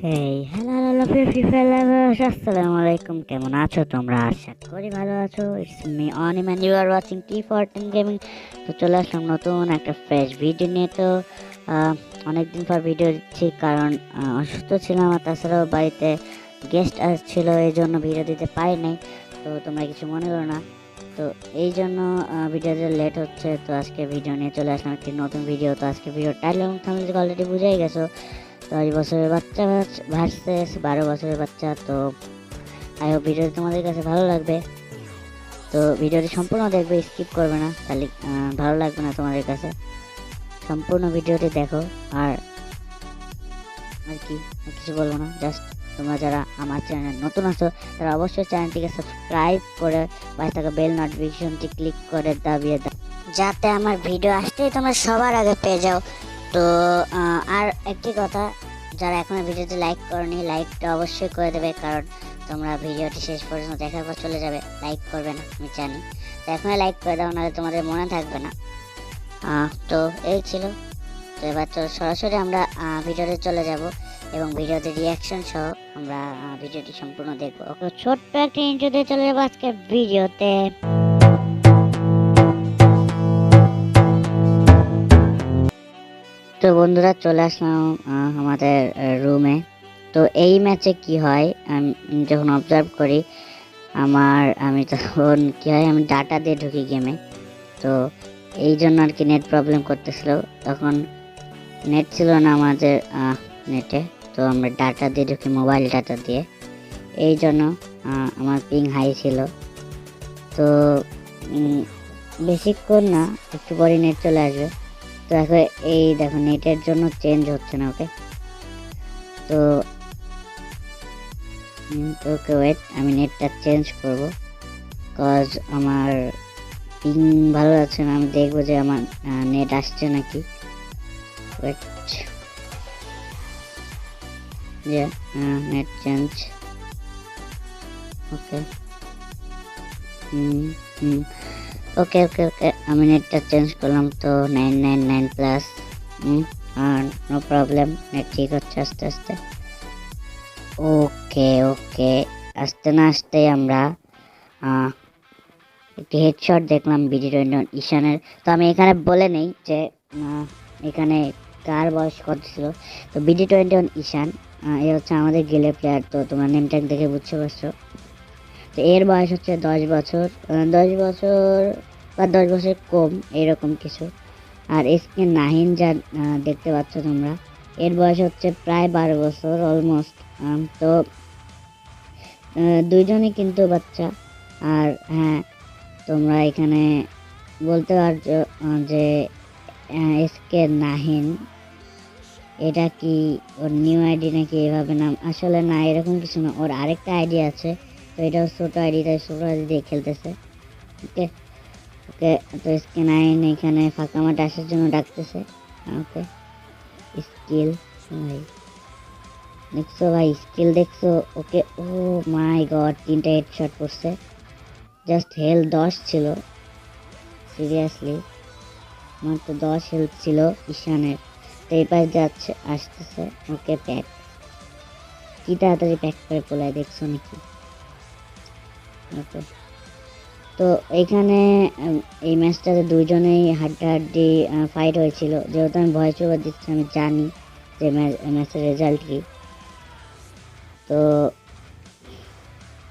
Hey hello hello free fellers আসসালামু আলাইকুম কেমন আছো তোমরা? আশা করি ভালো আছো। It's me Anim you are watching T fourteen gaming তো চলে আসলাম নতুন একটা ফ্রেশ ভিডিও নিয়ে। তো আহ, অনেকদিন পর ভিডিও দিচ্ছি কারণ অসুস্থ ছিলাম আর তাছাড়াও বাড়িতে গেস্ট আসছিল এই জন্য ভিডিও দিতে পারি নাই। তো তোমরা কিছু মনে করো না। তো এই জন্য ভিডিওতে লেট হচ্ছে। তো আজকে ভিডিও নিয়ে চলে আসলাম একটি নতুন ভিডিও তো আজকে ভিডিও টাইটেল এবং থাম্বনেল অলরেডি বুঝেই গেছো। দশ বছরের বাচ্চা ভার্সেস বারো বছরের বাচ্চা, তো আই হোপ ভিডিওটি তোমাদের কাছে ভালো লাগবে। তো ভিডিওটি সম্পূর্ণ দেখবে স্কিপ করবে না, তাহলে ভালো লাগবে না তোমাদের কাছে। সম্পূর্ণ ভিডিওটি দেখো, আর আর কি কিছু বলব না জাস্ট তোমরা যারা আমার চ্যানেল নতুন আছো, তারা অবশ্যই চ্যানেলটিকে সাবস্ক্রাইব করে, পাশে থাকা বেল নোটিফিকেশনটি ক্লিক করে, দাবিয়ে দাও যাতে আমার ভিডিও আসতেই তোমরা সবার আগে পেয়ে যাও। তো আর একটি কথা, যারা এখনও ভিডিওটি লাইক করনি, লাইকটা অবশ্যই করে দেবে, কারণ তোমরা ভিডিওটি শেষ পর্যন্ত দেখার পর চলে যাবে, লাইক করবে না, আমি জানি। তো এখনই লাইক করে দাও, নাহলে তোমাদের মনে থাকবে না। তো এই ছিল। তো এবার তো সরাসরি আমরা ভিডিওতে চলে যাব, এবং ভিডিওতে রিয়াকশন সহ আমরা ভিডিওটি সম্পূর্ণ দেখব। ছোট্ট একটা ইন্টারভিউ চলে যাব আজকে ভিডিওতে। তো বন্ধুরা চলে আসলাম আমাদের রুমে তো এই ম্যাচে কি হয়? আমি যখন অবজার্ভ করি, আমার, আমি তখন কি হয়? আমি ডাটা দিয়ে ঢুকি গেমে তো এই জন্য আর কি নেট প্রবলেম করতেছিল। তখন নেট ছিল না আমাদের নেটে তো আমরা ডাটা দিয়ে ঢুকি মোবাইল ডাটা দিয়ে। এই জন্য আমার পিং হাই ছিল। তো বেশিক্ষণ না, একটু পরে নেট চলে আসবে। তো এখন এই দেখো, নেটের জন্য চেঞ্জ হচ্ছে না ওকে তো ওকে ওয়েট আমি নেটটা চেঞ্জ করব। কজ আমার পিং ভালো আছে না, আমি দেখব যে আমার নেট আসছে নাকি। Wait net change okay hmm hmm okay okay okay আমি নেটটা চেঞ্জ করলাম তো নাইন নাইন নাইন প্লাস আর নো প্রবলেম নেট ঠিক হচ্ছে আস্তে আস্তে ওকে ওকে আস্তে না আসতে আমরা একটি হেডশট দেখলাম বিডি টোয়েন্টি ঈশানের তো আমি এখানে বলে নেই যে এখানে কার বয়স কত ছিল। তো বিডি টোয়েন্টি ওয়ান ঈশান এ হচ্ছে আমাদের গেলে প্লেয়ার তো তোমার নেম ট্যাগ দেখে বুঝতে পারছ। তো এর বয়স হচ্ছে দশ বছর দশ বছর বা দশ বছর কম এরকম কিছু। আর এসকে নাহিন যা দেখতে পাচ্ছ তোমরা, এর বয়স হচ্ছে প্রায় বারো বছর অলমোস্ট তো দুইজনই কিন্তু বাচ্চা। আর হ্যাঁ তোমরা এখানে বলতে পারছ যে এসকে নাহিন, এটা কি ওর নিউ আইডি নাকি এভাবে নাম? আসলে না, এরকম কিছু না। ওর আরেকটা আইডি আছে তো এটাও ছোটো আইডি তাই ছোটো আইডি দিয়ে খেলতেছে। ওকে ওকে তো এসকে নাইন এখানে ফাঁকা মাঠে আসার জন্য ডাকতেছে। ওকে স্কিল ভাই। দেখছ ভাই স্কিল দেখছ? ওকে ও মাই গড তিনটা হেড শট করছে জাস্ট হেলথ দশ ছিল। সিরিয়াসলি মাত্র দশ হেলথ ছিল ঈশানের। তো এই যাচ্ছে আসতেছে। ওকে প্যাক কি তাড়াতাড়ি প্যাক করে পোলায়, দেখছ নাকি? ওকে তো এইখানে এই ম্যাচটাতে দুইজনেই হাড্ডাহাড্ডি ফাইট হয়েছিল। যেহেতু আমি ভয়েস ওভার দিচ্ছি, আমি জানি যে ম্যাচের রেজাল্ট কি। তো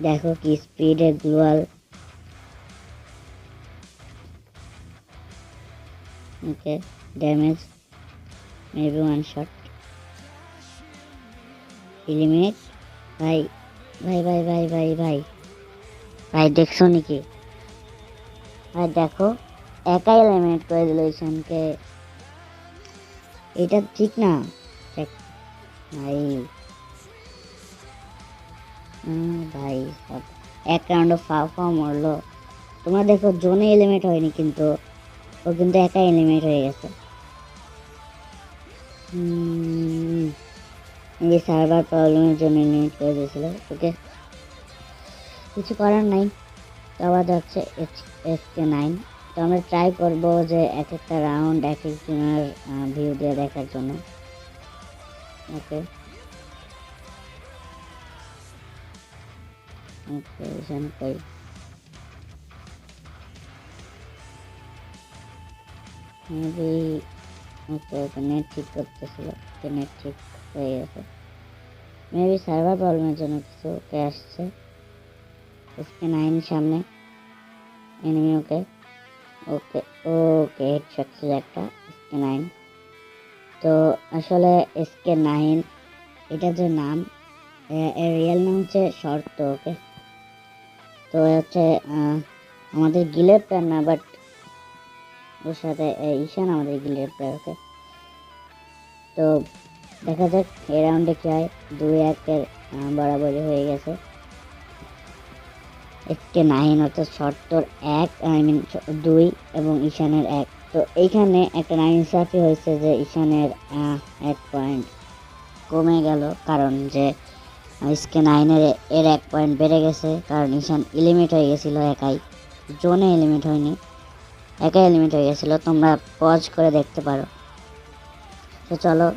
দেখো কি স্পিডে গ্লোয়াল। Okay damage maybe one shot eliminate ভাই ভাই ভাই ভাই ভাই ভাই। ভাই, দেখছ নাকি? ভাই, দেখো, একাই এলিমিনেট করে দিল ঈশানকে এটা ঠিক না। ভাই। ভাই, সব এক রাউন্ডে ফা ফা মরলো। তোমরা দেখো, জোনে এলিমিনেট হয়নি কিন্তু। ও কিন্তু একাই এলিমিনেট হয়ে গেছে। এই সার্ভার প্রবলেমের জন্য এলিমিনেট করে দিয়েছিল। ওকে কিছু করার নাই। তো যাচ্ছে S H S K nine তো আমরা ট্রাই করব যে এক একটা রাউন্ড এক একজনের ভিউ দিয়ে দেখার জন্য। ওকে ওকে মেবি ওকে ওকে নেট ঠিক করতেছিল। নেট ঠিক হয়ে গেছে। মেবি সার্ভার প্রবলেমের জন্য কিছু ওকে আসছে এসকে নাইন সামনে enemy okay okay okay headshot একটা এসকে নাইন তো আসলে এসকে নাইন এটা যে নাম এ- এর রিয়েল নাম হচ্ছে শর্ত ওকে তো এ হচ্ছে আমাদের গিলের প্ল্যান না বাট ওর সাথে এ, ঈশান আমাদের গিলের প্লেয়ার ওকে তো দেখা যাক এই রাউন্ডে কি হয় দুই একের বরাবরই হয়ে গেছে এসকে নাইন অর্থাৎ শর্তর এক আই মিন দুই এবং ঈশানের এক। তো এইখানে একটা নাইনসাফি হয়েছে যে ঈশানের এক পয়েন্ট কমে গেল কারণ যে এসকে নাইনের এর এক পয়েন্ট বেড়ে গেছে কারণ ঈশান এলিমিট হয়ে গেছিল একাই। জোনে এলিমিট হয়নি, একাই এলিমিট হয়ে গেছিল। তোমরা পজ করে দেখতে পারো। তো চলো,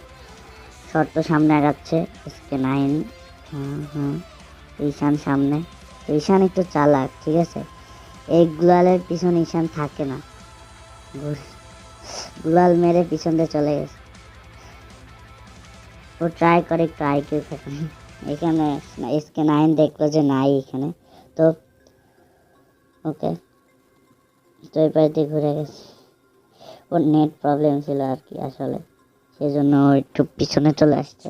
শর্ত সামনে আগাচ্ছে এসকে নাইন হ্যাঁ হুম ঈশান সামনে। ঈশান একটু চালাক, ঠিক আছে? এই গুলালের পিছনে ঈশান থাকে না। গুলাল মেরে পিছন দিয়ে চলে গেছে। ও ট্রাই করে একটু আইকিউ এখানে এসকে নাইন দেখল যে নাই এখানে। তো, ওকে। তো এই দিয়ে ঘুরে গেছে। ওর নেট প্রবলেম ছিল আর কি আসলে। সেই জন্য একটু পিছনে চলে আসছে।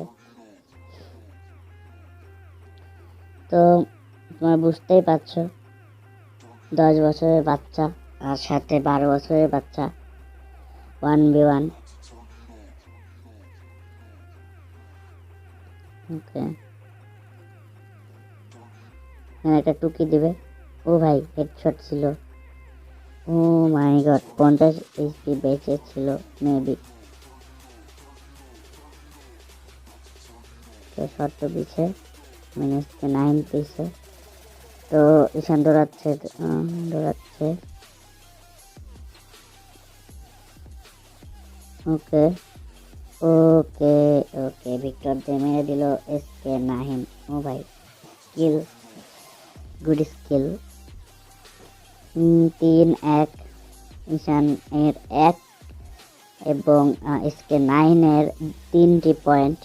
তো তোমরা বুঝতেই পারছ। দশ বছরের বাচ্চা আর সাথে বারো বছরের বাচ্চা। ওয়ান বি ওয়ান ওকে একটা টুকি দিবে। ও ভাই হেডশট ছিল। ও মাই গড, পঞ্চাশ এইচপি বেঁচে ছিল মেবি শর্ত পিছে মিনিটকে নাইন পিছে তো ঈশান দৌড়াচ্ছে দৌড়াচ্ছে। ওকে ওকে ওকে, ভিক্টর দিয়ে মেরে দিল এস কে নাহিম। ও ভাই স্কিল গুড স্কিল তিন, এক ঈশান এর এক এবং এস কে নাইনের তিনটি পয়েন্ট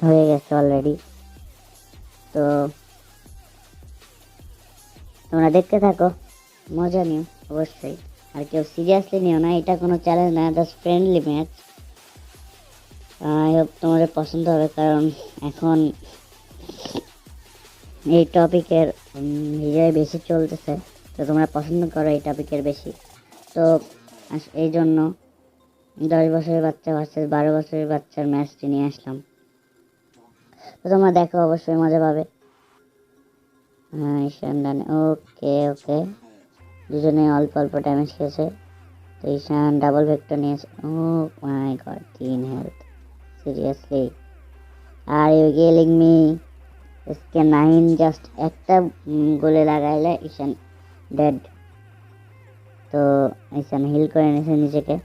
হয়ে গেছে অলরেডি তো তোমরা দেখতে থাকো। মজা নিও, অবশ্যই। আর কেউ সিরিয়াসলি নিও না, এটা কোনো চ্যালেঞ্জ না just friendly match I hope তোমাদের পছন্দ হবে, কারণ এখন এই টপিকের ভিডিও বেশি চলতেছে, তো তোমরা পছন্দ করো এই টপিকের বেশি। তো এই জন্য দশ বছরের বাচ্চা ভার্সেস বারো বছরের বাচ্চার ম্যাচটি নিয়ে আসলাম। তো তোমরা দেখো, অবশ্যই মজা পাবে। হ্যাঁ ঈশান ডানে ওকে ওকে। দুজনে অল্প অল্প ড্যামেজ খেয়েছে। তো ঈশান ডাবল ভেক্টর নিয়েছে। ও মাই গড তিন health seriously are you kidding me SK nine just একটা গোলে লাগাইলে ঈশান ডেড তো ঈশান হিল করে নিয়েছে নিজেকে।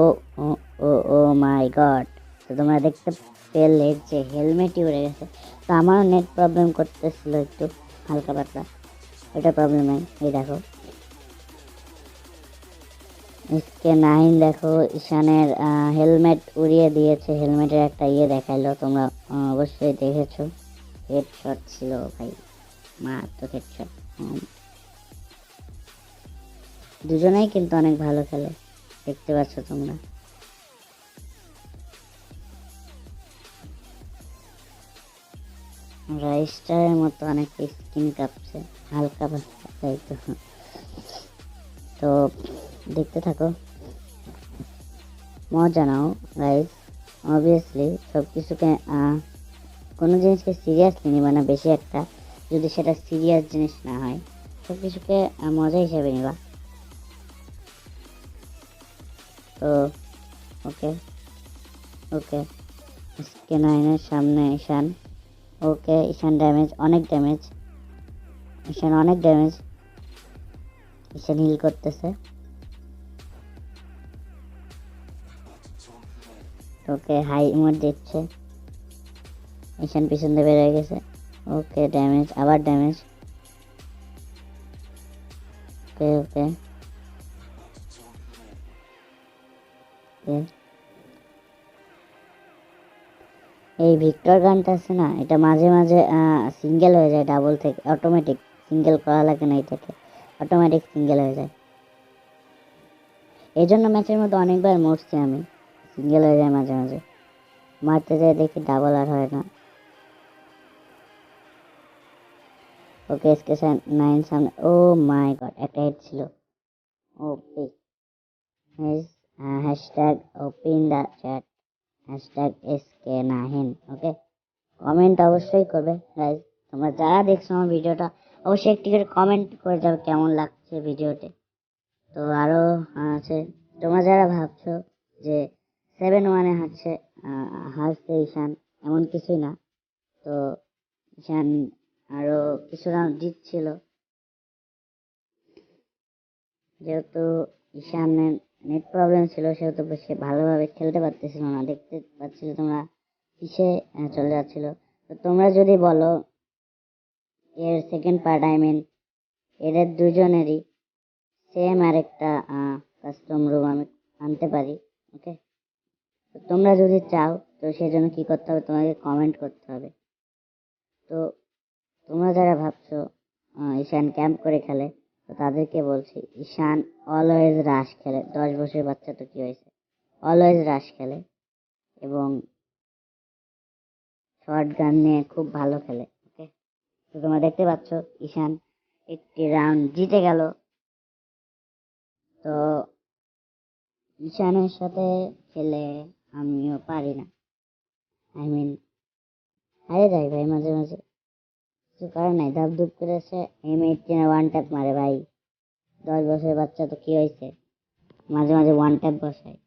ও ও ও ও মাই গড তো তোমরা দেখতে পেলে যে হেলমেটই উড়ে গেছে, তো আমারও নেট প্রবলেম করতেছিল একটু, হালকা পাতলা। ওটা প্রবলেম নাই, এই দেখো। এসকে নাইন দেখো, ঈশানের হেলমেট উড়িয়ে দিয়েছে হেলমেটের একটা ইয়ে দেখাইলো, তোমরা অবশ্যই দেখেছ। হেডশট ছিল, ভাই মা মারাত্মক হেডশট দুজনেই কিন্তু অনেক ভালো খেলে, দেখতে পাচ্ছ তোমরা। রাইস্টারের মতো অনেক স্কিন কাঁপছে, হালকা তাই তো। তো দেখতে থাকো। মজা নাও গাইস অবভিয়াসলি সব কিছুকে কোনো জিনিসকে সিরিয়াসলি নিবা না বেশি একটা। যদি সেটা সিরিয়াস জিনিস না হয় সব কিছুকে মজা হিসাবে নিবা। তো ওকে ওকে এসকে নাইনের সামনে ঈশান। ওকে ঈশান ড্যামেজ অনেক ড্যামেজ ঈশান অনেক ড্যামেজ ঈশান হিল করতেছে। ওকে হাই ইমোট দিচ্ছে। ঈশান পিছন দিয়ে বেরিয়ে গেছে। ওকে ড্যামেজ আবার ড্যামেজ ওকে ওকে। এই ভিক্টর গানটা আছে না, এটা মাঝে মাঝে সিঙ্গেল হয়ে যায় ডাবল থেকে অটোমেটিক সিঙ্গেল করা লাগে না এটাকে অটোমেটিক সিঙ্গেল হয়ে যায়। এই জন্য ম্যাচের মধ্যে অনেকবার মরছি আমি সিঙ্গেল হয়ে যায় মাঝে মাঝে, মারতে যাই দেখি ডাবল আর হয় না। ওকে, এসকে নাইন সামনে, ও মাই গড, একটা হেড ছিল। OP hashtag OP in the chat hashtag SK Nahin okay comment অবশ্যই করবে গাইজ তোমরা যারা দেখছ আমার ভিডিওটা, অবশ্যই একটি করে কমেন্ট করে যাবে কেমন লাগছে ভিডিওতে। তো আরও আছে। তোমরা যারা ভাবছ যে সেভেন ওয়ানে হারছে হারছে ঈশান এমন কিছুই না। তো ঈশান আরও কিছু রাউন্ড জিতছিল। যেহেতু ঈশানের নেট প্রবলেম ছিল সেহেতু সে ভালোভাবে খেলতে পারতেছিল না। দেখতে পাচ্ছিল তোমরা পিছে আহ, চলে যাচ্ছিল। তো তোমরা যদি বলো এর সেকেন্ড পার্ট আই মিন এদের দুজনেরই সেম আরেকটা কাস্টম রুম আমি আনতে পারি ওকে তো তোমরা যদি চাও তো সেজন্য কি করতে হবে তোমাকে কমেন্ট করতে হবে। তো তোমরা যারা ভাবছ ঈশান ক্যাম্প করে খেলে তো তাদেরকে বলছি, ঈশান অলওয়েজ রাশ খেলে। দশ বছরের বাচ্চা তো কি হয়েছে? অলওয়েজ রাশ খেলে এবং শর্ট গান নিয়ে খুব ভালো খেলে ওকে তো তোমরা দেখতে পাচ্ছ, ঈশান একটি রাউন্ড জিতে গেল। তো ঈশানের সাথে খেলে আমিও পারি না। আই মিন হারে যাই ভাই, মাঝে মাঝে। কিছু কারণ নাই ধাপ ধুপ করে এসে এম এইটিনে ওয়ান ট্যাপ মারে ভাই। দশ বছরের বাচ্চা তো কি হয়েছে? মাঝে মাঝে ওয়ান ট্যাপ বসায়।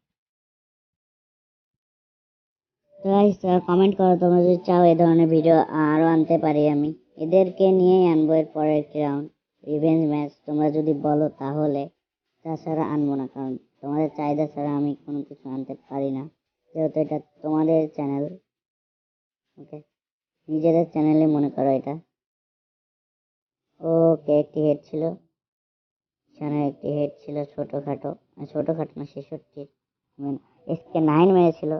তো গাইস কমেন্ট করো, তোমরা যদি চাও এই ধরনের ভিডিও আরও আনতে পারি আমি। এদেরকে নিয়েই আনব এর পরের একটি রাউন্ড রিভেঞ্জ ম্যাচ তোমরা যদি বলো তাহলে, তাছাড়া আনব না, কারণ তোমাদের চাহিদা ছাড়া আমি কোনো কিছু আনতে পারি না। যেহেতু এটা তোমাদের চ্যানেল ওকে নিজেদের চ্যানেলে মনে করো এটা। ওকে, একটি হেড ছিল। সেখানে একটি হেড ছিল ছোটোখাটো। ছোটোখাটো না, ছেষট্টির। এসকে নাইন মেরেছিল।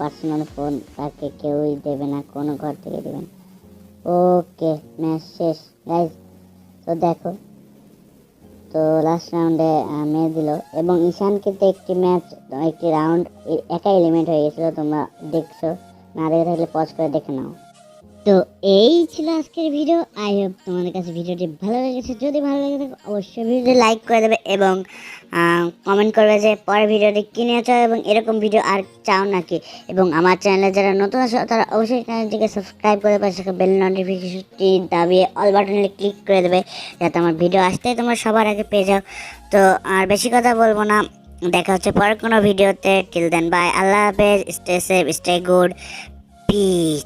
পার্সোনাল ফোন তাকে কেউই দেবে না, কোনো ঘর থেকে দেবেন ওকে, ম্যাচ শেষ। গাইজ তো দেখো, তো লাস্ট রাউন্ডে মেয়ে দিল। এবং ঈশান কিন্তু একটি ম্যাচ একটি রাউন্ড একা এলিমেন্ট হয়ে গেছিল, তোমরা দেখছ। না দেখে থাকলে পজ করে দেখে নাও। তো এই ছিল আজকের ভিডিও। আই হোপ তোমাদের কাছে ভিডিওটি ভালো লেগেছে। যদি ভালো লেগে থাকে, অবশ্যই ভিডিওটি লাইক করে দেবে এবং কমেন্ট করবে যে পরের ভিডিওটি কিনে চাও এবং এরকম ভিডিও আর চাও নাকি? এবং আমার চ্যানেলে যারা নতুন আছে, তারা অবশ্যই চ্যানেলটিকে সাবস্ক্রাইব করে পাশে বেল নোটিফিকেশনটি দাবিয়ে অল বাটনে ক্লিক করে দেবে, যাতে আমার ভিডিও আসতেই তোমরা সবার আগে পেয়ে যাও। তো আর বেশি কথা বলব না। দেখা হচ্ছে পরের কোনো ভিডিওতে। টিল দেন বাই আল্লাহ হাফেজ। Stay safe stay good peace